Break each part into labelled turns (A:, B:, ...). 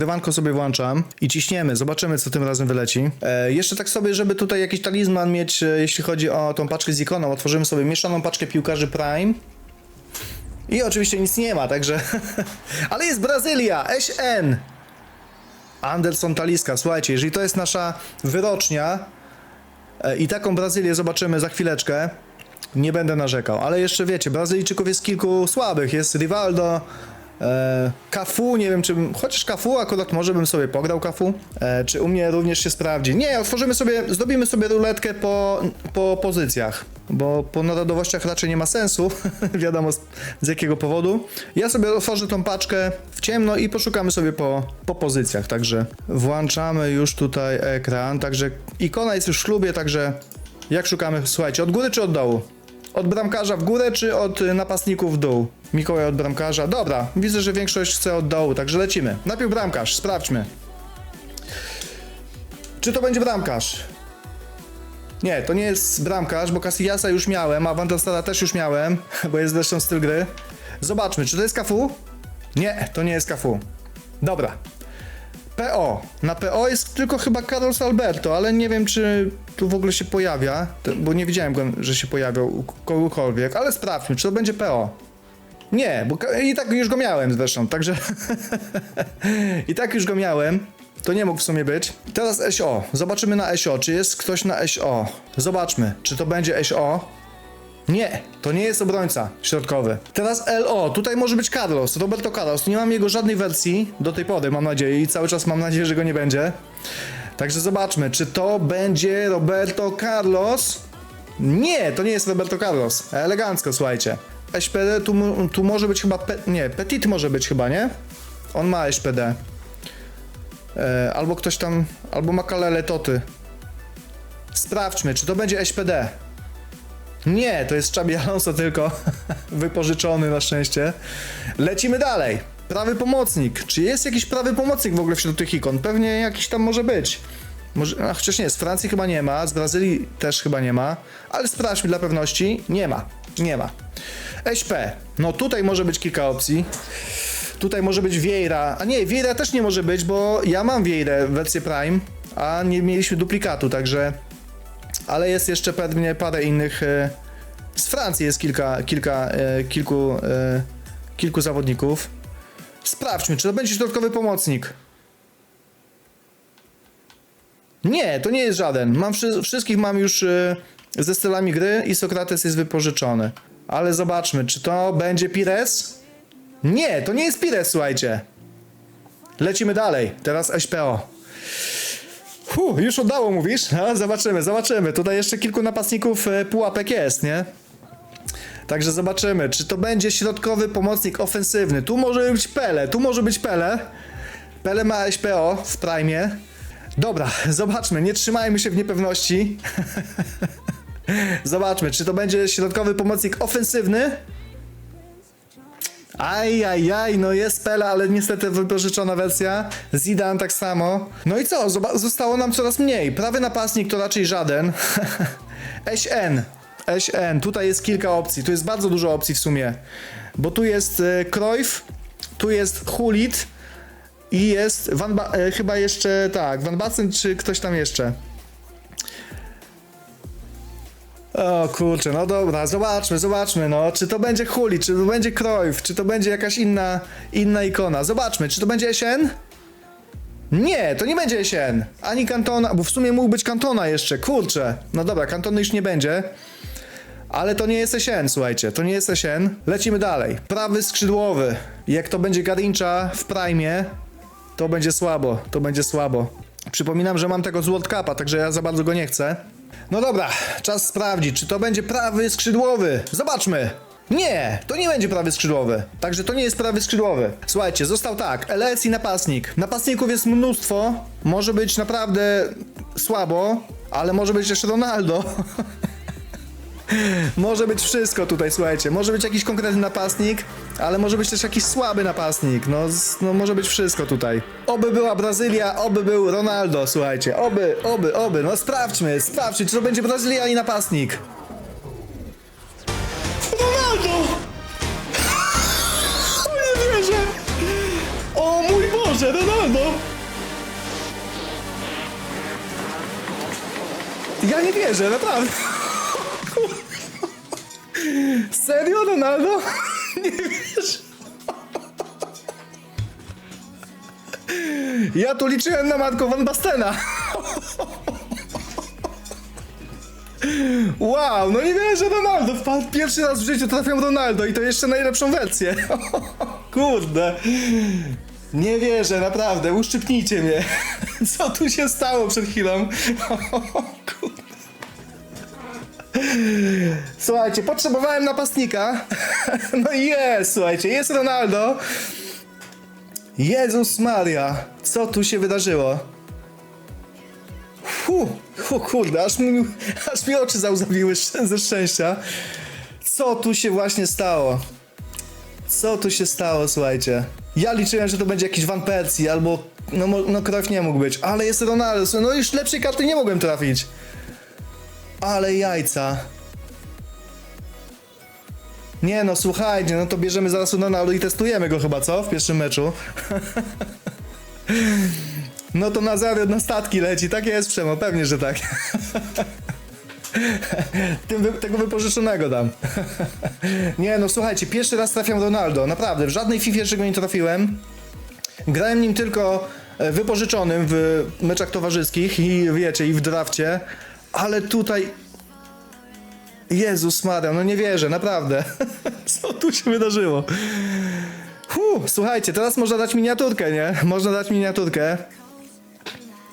A: Dywanko sobie włączam i ciśniemy, zobaczymy co tym razem wyleci. E, jeszcze tak sobie, żeby tutaj jakiś talizman mieć, e, jeśli chodzi o tą paczkę z ikoną, otworzymy sobie mieszaną paczkę piłkarzy Prime. I oczywiście nic nie ma, także... Ale jest Brazylia, SN! Anderson Taliska, słuchajcie, jeżeli to jest nasza wyrocznia e, i taką Brazylię zobaczymy za chwileczkę, nie będę narzekał, ale jeszcze wiecie, Brazylijczyków jest kilku słabych, jest Rivaldo, e, Cafu, nie wiem czy, bym- chociaż Cafu akurat może bym sobie pograł Cafu, e, czy u mnie również się sprawdzi. Nie, otworzymy sobie, zrobimy sobie ruletkę po, po pozycjach, bo po narodowościach raczej nie ma sensu, wiadomo z, z jakiego powodu. Ja sobie otworzę tą paczkę w ciemno i poszukamy sobie po, po pozycjach, także włączamy już tutaj ekran, także ikona jest już w ślubie, także jak szukamy, słuchajcie, od góry czy od dołu? Od bramkarza w górę, czy od y, napastników w dół? Mikołaj od bramkarza. Dobra, widzę, że większość chce od dołu, także lecimy. Najpierw bramkarz, sprawdźmy. Czy to będzie bramkarz? Nie, to nie jest bramkarz, bo Casillasa już miałem, a Van też już miałem, bo jest zresztą styl gry. Zobaczmy, czy to jest Cafu? Nie, to nie jest Cafu. Dobra. PO. Na PO jest tylko chyba Carlos Alberto, ale nie wiem, czy tu w ogóle się pojawia, bo nie widziałem go, że się pojawiał u kogokolwiek, ale sprawdźmy, czy to będzie PO. Nie, bo i tak już go miałem zresztą, także i tak już go miałem. To nie mógł w sumie być. Teraz SO. Zobaczymy na SO, czy jest ktoś na SO. Zobaczmy, czy to będzie SO. Nie, to nie jest obrońca środkowy. Teraz LO, tutaj może być Carlos, Roberto Carlos. Nie mam jego żadnej wersji do tej pory, mam nadzieję, i cały czas mam nadzieję, że go nie będzie. Także zobaczmy, czy to będzie Roberto Carlos. Nie, to nie jest Roberto Carlos. Elegancko, słuchajcie. SPD tu, tu może być chyba. Pe, nie, Petit może być chyba, nie? On ma SPD. E, albo ktoś tam. Albo ma Kalele Toty. Sprawdźmy, czy to będzie SPD. Nie, to jest Chabi Alonso tylko wypożyczony na szczęście. Lecimy dalej. Prawy pomocnik. Czy jest jakiś prawy pomocnik w ogóle wśród tych ikon? Pewnie jakiś tam może być. Może, a chociaż nie, z Francji chyba nie ma, z Brazylii też chyba nie ma, ale sprawdźmy dla pewności. Nie ma, nie ma. SP. No tutaj może być kilka opcji. Tutaj może być Vieira. A nie, Vieira też nie może być, bo ja mam Vieirę wersję Prime, a nie mieliśmy duplikatu, także ale jest jeszcze pewnie parę innych. e, Z Francji jest kilka, kilka, e, kilku, e, kilku zawodników. Sprawdźmy, czy to będzie środkowy pomocnik. Nie, to nie jest żaden. Mam wszy- wszystkich mam już ze stylami gry i Sokrates jest wypożyczony. Ale zobaczmy, czy to będzie Pires? Nie, to nie jest Pires, słuchajcie. Lecimy dalej. Teraz SPO. Fu, już oddało, mówisz? No, zobaczymy, zobaczymy. Tutaj jeszcze kilku napastników e, pułapek jest, nie? Także zobaczymy, czy to będzie środkowy pomocnik ofensywny. Tu może być Pele, tu może być Pele. Pele ma SPO w prime. Dobra, zobaczmy, nie trzymajmy się w niepewności. zobaczmy, czy to będzie środkowy pomocnik ofensywny. Aj, aj, aj, no jest Pele, ale niestety wypożyczona wersja. Zidane tak samo. No i co? Zoba- zostało nam coraz mniej. Prawy napastnik to raczej żaden. SN. SN. Tutaj jest kilka opcji. Tu jest bardzo dużo opcji w sumie. Bo tu jest e, Cruyff, tu jest Hulit i jest Van ba- e, chyba jeszcze tak, Van Basten czy ktoś tam jeszcze. O kurczę, no dobra, zobaczmy, zobaczmy, no, czy to będzie Huli, czy to będzie Cruyff, czy to będzie jakaś inna, inna ikona. Zobaczmy, czy to będzie SN? Nie, to nie będzie SN. Ani Kantona, bo w sumie mógł być Kantona jeszcze, kurczę. No dobra, Kantony już nie będzie. Ale to nie jest SN, słuchajcie, to nie jest SN. Lecimy dalej. Prawy skrzydłowy. Jak to będzie Garincha w prime, to będzie słabo, to będzie słabo. Przypominam, że mam tego z World Cupa, także ja za bardzo go nie chcę. No dobra, czas sprawdzić, czy to będzie prawy skrzydłowy. Zobaczmy. Nie, to nie będzie prawy skrzydłowy. Także to nie jest prawy skrzydłowy. Słuchajcie, został tak, LS i napastnik. Napastników jest mnóstwo, może być naprawdę słabo, ale może być też Ronaldo. Może być wszystko tutaj, słuchajcie. Może być jakiś konkretny napastnik, ale może być też jakiś słaby napastnik. No, no może być wszystko tutaj. Oby była Brazylia, oby był Ronaldo, słuchajcie. Oby, oby, oby. No sprawdźmy, sprawdźmy, czy to będzie Brazylia i napastnik. Ronaldo! O, nie wierzę! O mój Boże, Ronaldo! Ja nie wierzę, naprawdę. Serio, Ronaldo? Nie wierzę. Ja tu liczyłem na matko Van Bastena. Wow, no nie wierzę, Ronaldo. Pierwszy raz w życiu trafiam Ronaldo i to jeszcze najlepszą wersję. Kurde. Nie wierzę, naprawdę, uszczypnijcie mnie. Co tu się stało przed chwilą? Słuchajcie, potrzebowałem napastnika. No i jest, słuchajcie, jest Ronaldo. Jezus Maria, co tu się wydarzyło? Fu, fu kurde, aż mi, aż mi oczy załzawiły ze szczęścia. Co tu się właśnie stało? Co tu się stało, słuchajcie? Ja liczyłem, że to będzie jakiś Van Persie albo... No, no Cruyff nie mógł być, ale jest Ronaldo. No już lepszej karty nie mogłem trafić. Ale jajca. Nie no, słuchajcie, no to bierzemy zaraz Ronaldo i testujemy go chyba, co? W pierwszym meczu. No to Nazaret na statki leci, tak jest Przemo, pewnie, że tak. Tym tego wypożyczonego dam. Nie no, słuchajcie, pierwszy raz trafiam Ronaldo, naprawdę, w żadnej FIFA jeszcze go nie trafiłem. Grałem nim tylko e, wypożyczonym w meczach towarzyskich i wiecie, i w drafcie, ale tutaj... Jezus Maria, no nie wierzę, naprawdę. Co tu się wydarzyło? Hu, słuchajcie, teraz można dać miniaturkę, nie? Można dać miniaturkę.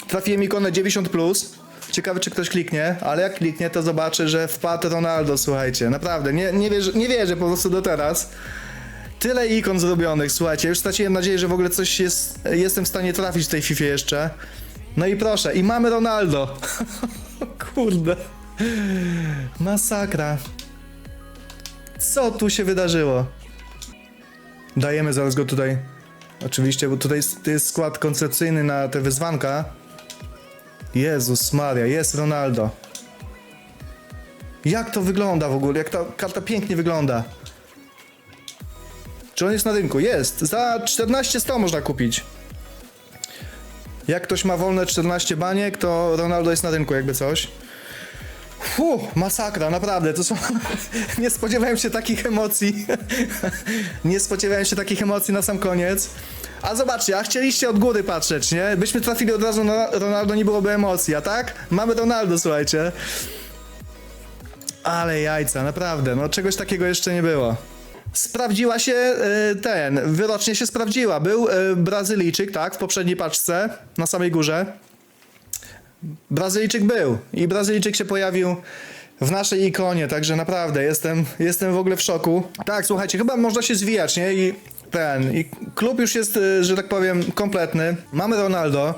A: Trafiłem ikonę 90+. Plus. Ciekawe, czy ktoś kliknie, ale jak kliknie, to zobaczy, że wpadł Ronaldo, słuchajcie. Naprawdę, nie, nie, wierzę, nie wierzę po prostu do teraz. Tyle ikon zrobionych, słuchajcie. Już straciłem nadzieję, że w ogóle coś jest, jestem w stanie trafić w tej FIFA jeszcze. No i proszę, i mamy Ronaldo. Kurde. Masakra. Co tu się wydarzyło? Dajemy zaraz go tutaj. Oczywiście, bo tutaj jest, jest skład koncepcyjny na te wyzwanka. Jezus Maria, jest Ronaldo. Jak to wygląda w ogóle? Jak ta karta pięknie wygląda. Czy on jest na rynku? Jest. Za 14 100 można kupić. Jak ktoś ma wolne 14 baniek, to Ronaldo jest na rynku, jakby coś. Fu, masakra, naprawdę, to są... Nie spodziewałem się takich emocji. Nie spodziewałem się takich emocji na sam koniec. A zobaczcie, a chcieliście od góry patrzeć, nie? Byśmy trafili od razu na Ronaldo, nie byłoby emocji, a tak? Mamy Ronaldo, słuchajcie. Ale jajca, naprawdę, no czegoś takiego jeszcze nie było. Sprawdziła się y, ten, wyrocznie się sprawdziła. Był y, Brazylijczyk, tak, w poprzedniej paczce, na samej górze. Brazylijczyk był i Brazylijczyk się pojawił w naszej ikonie, także naprawdę jestem, jestem w ogóle w szoku. Tak, słuchajcie, chyba można się zwijać, nie? I ten, i klub już jest, y, że tak powiem, kompletny. Mamy Ronaldo.